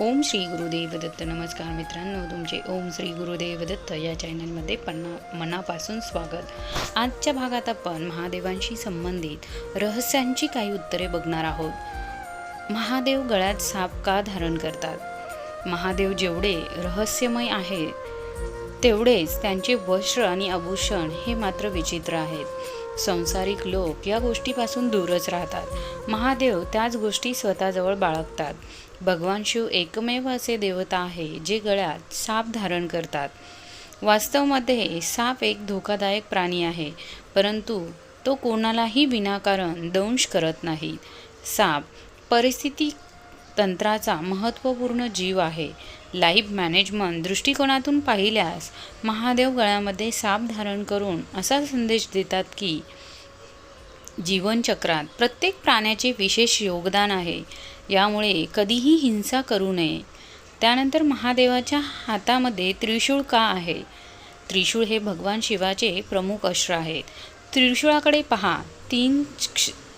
ओम श्री गुरुदेव दत्त. नमस्कार मित्रांनो तुमचे ओम श्री गुरुदेव दत्त या चॅनलमध्ये पन्ना मनापासून स्वागत. आजच्या भागात आपण महादेवांशी संबंधित रहस्यांची काही उत्तरे बघणार आहोत. महादेव गळ्यात साप का धारण करतात? महादेव जेवढे रहस्यमय आहे तेवढेच त्यांचे वस्त्र आणि आभूषण हे मात्र विचित्र आहेत. संसारिक लोक या गोष्टीपासून दूरच राहतात. महादेव त्याच गोष्टी स्वतःजवळ बाळगतात. भगवान शिव एकमेव असे देवता आहे जे गळ्यात साप धारण करतात. वास्तवमध्ये साप एक धोकादायक प्राणी आहे परंतु तो कोणालाही विनाकारण दंश करत नाही. साप परिस्थिती तंत्राचा महत्त्वपूर्ण जीव आहे. लाईफ मॅनेजमेंट दृष्टिकोनातून पाहिल्यास महादेव गळ्यामध्ये साप धारण करून असा संदेश देतात की जीवनचक्रात प्रत्येक प्राण्याचे विशेष योगदान आहे. यामुळे कधीही हिंसा करू नये. त्यानंतर महादेवाच्या हातामध्ये त्रिशूळ का आहे? त्रिशूळ हे भगवान शिवाचे प्रमुख अस्त्र आहेत त्रिशूळाकडे पहा. तीन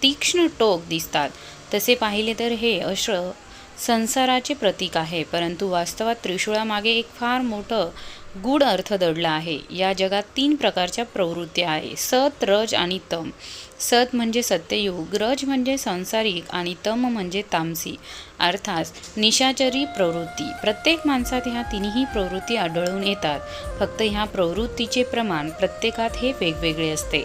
तीक्ष्ण टोक दिसतात. तसे पाहिले तर हे अस्त्र संसाराचे प्रतीक आहे परंतु वास्तवात त्रिशूळामागे एक फार मोठं गूढ अर्थ दडला आहे. या जगात तीन प्रकारच्या प्रवृत्त्या आहे सत रज आणि तम. सत म्हणजे सत्ययुग रज म्हणजे सांसारिक आणि तम म्हणजे तामसी. अर्थात निशाचरी प्रवृत्ती. प्रत्येक माणसात ह्या तिन्ही प्रवृत्ती आढळून येतात. फक्त ह्या प्रवृत्तीचे प्रमाण प्रत्येकात हे वेगवेगळे असते.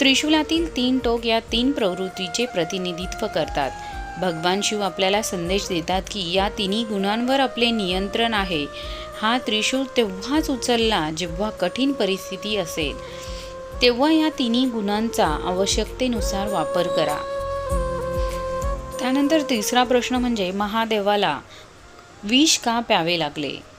त्रिशूलातील तीन टोक या तीन प्रवृत्तीचे प्रतिनिधित्व करतात. भगवान शिव आपल्याला संदेश देतात की या तिन्ही गुणांवर आपले नियंत्रण आहे. हा त्रिशूळ तेव्हाच उचलला जेव्हा कठीण परिस्थिती असेल. तेव्हा या तिन्ही गुणांचा आवश्यकतेनुसार वापर करा. त्यानंतर तिसरा प्रश्न म्हणजे महादेवाला विष का प्यावे लागले?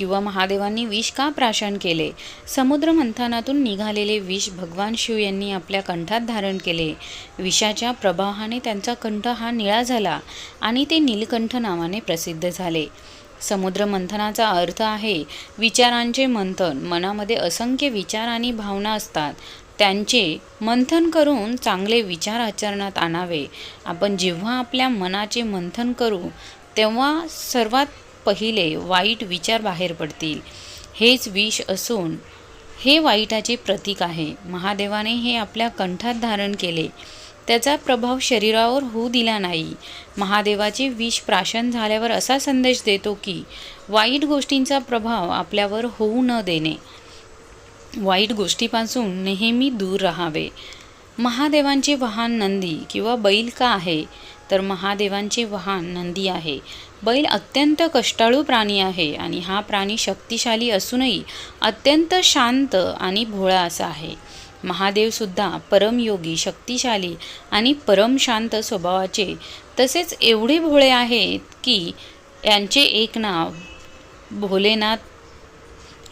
किंवा महादेवांनी विष का प्राशन केले? समुद्र मंथनातून निघालेले विष भगवान शिव यांनी आपल्या कंठात धारण केले. विषाच्या प्रभावाने त्यांचा कंठ हा निळा झाला आणि ते नीलकंठ नावाने प्रसिद्ध झाले. समुद्र मंथनाचा अर्थ आहे विचारांचे मंथन. मनामध्ये असंख्य विचार आणि भावना असतात. त्यांचे मंथन करून चांगले विचार आचरणात आणावे. आपण जेव्हा आपल्या मनाचे मंथन करू तेव्हा सर्वात पहिले वाईट विचार बाहेर पडतील. हेच विष असून हे वाईटाचे प्रतीक आहे. महादेवाने हे आपल्या कंठात धारण केले. त्याचा प्रभाव शरीरावर होऊ दिला नाही. महादेवाचे विष प्राशन झाल्यावर असा संदेश देतो की वाईट गोष्टींचा प्रभाव आपल्यावर होऊ न देणे. वाईट गोष्टीपासून नेहमी दूर राहावे. महादेवांचे वाहन नंदी किंवा बैल का आहे? तर महादेवांचे वाहन नंदी आहे. बैल अत्यंत कष्टाळू प्राणी आहे आणि हा प्राणी शक्तिशाली असूनही अत्यंत शांत आणि भोळा असा आहे. महादेवसुद्धा परमयोगी शक्तिशाली आणि परम शांत स्वभावाचे तसेच एवढे भोळे आहेत की यांचे एक नाव भोलेनाथ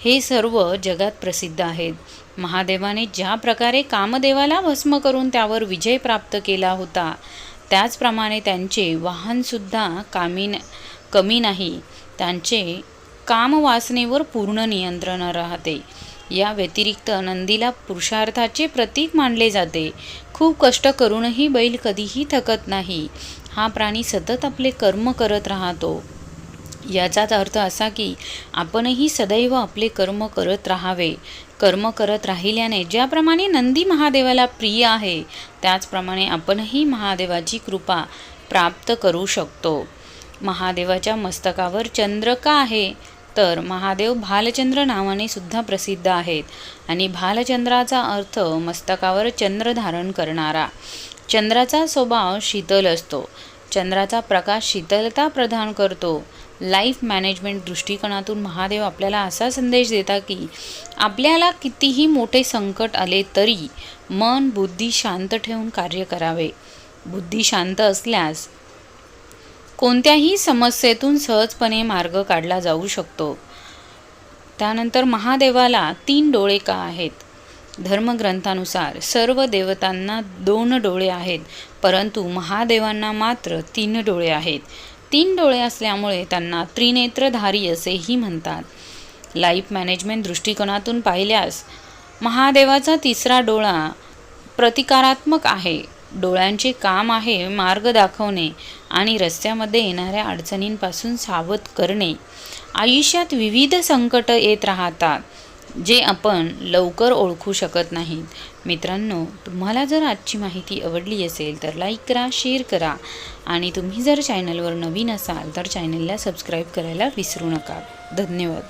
हे सर्व जगात प्रसिद्ध आहेत. महादेवाने ज्या प्रकारे कामदेवाला भस्म करून त्यावर विजय प्राप्त केला होता त्याचप्रमाणे त्यांचे वाहनसुद्धा कामी कमी नाही. त्यांचे कामवासनेवर पूर्ण नियंत्रण राहते. या व्यतिरिक्त नंदीला पुरुषार्थाचे प्रतीक मानले जाते. खूप कष्ट करूनही बैल कधीही थकत नाही. हा प्राणी सतत आपले कर्म करत राहतो. याचाच अर्थ असा की आपणही सदैव आपले कर्म करत राहावे. कर्म करत राहिल्याने ज्याप्रमाणे नंदी महादेवाला प्रिय आहे त्याचप्रमाणे आपणही महादेवाची कृपा प्राप्त करू शकतो. महादेवाच्या मस्तकावर चंद्र का आहे? तर महादेव भालचंद्र नावाने सुद्धा प्रसिद्ध आहेत आणि भालचंद्राचा अर्थ मस्तकावर चंद्र धारण करणारा. चंद्राचा स्वभाव शीतल असतो. चंद्राचा प्रकाश शीतलता प्रदान करतो. लाईफ मॅनेजमेंट दृष्टिकोनातून महादेव आपल्याला असा संदेश देता की आपल्याला कितीही मोठे संकट आले तरी मन बुद्धी शांत ठेवून कार्य करावे. बुद्धी शांत असल्यास कोणत्याही समस्येतून सहजपणे मार्ग काढला जाऊ शकतो. त्यानंतर महादेवाला तीन डोळे का आहेत? धर्मग्रंथानुसार सर्व देवतांना दोन डोळे आहेत परंतु महादेवांना मात्र तीन डोळे आहेत. तीन डोळे असल्यामुळे त्यांना त्रिनेत्रधारी असेही म्हणतात. लाईफ मॅनेजमेंट दृष्टिकोनातून पाहिल्यास महादेवाचा तिसरा डोळा प्रतिकारात्मक आहे. डोळ्यांचे काम आहे मार्ग दाखवणे आणि रस्त्यामध्ये येणाऱ्या अडचणींपासून सावध करणे. आयुष्यात विविध संकट येत राहतात. जे आपण लवकर ओळखू शकत नाहीत. मित्रांनो तुम्हाला जर आजची माहिती आवडली असेल तर लाईक करा शेअर करा. आणि तुम्ही जर चॅनलवर नवीन असाल तर चॅनलला सबस्क्राईब करायला विसरू नका. धन्यवाद.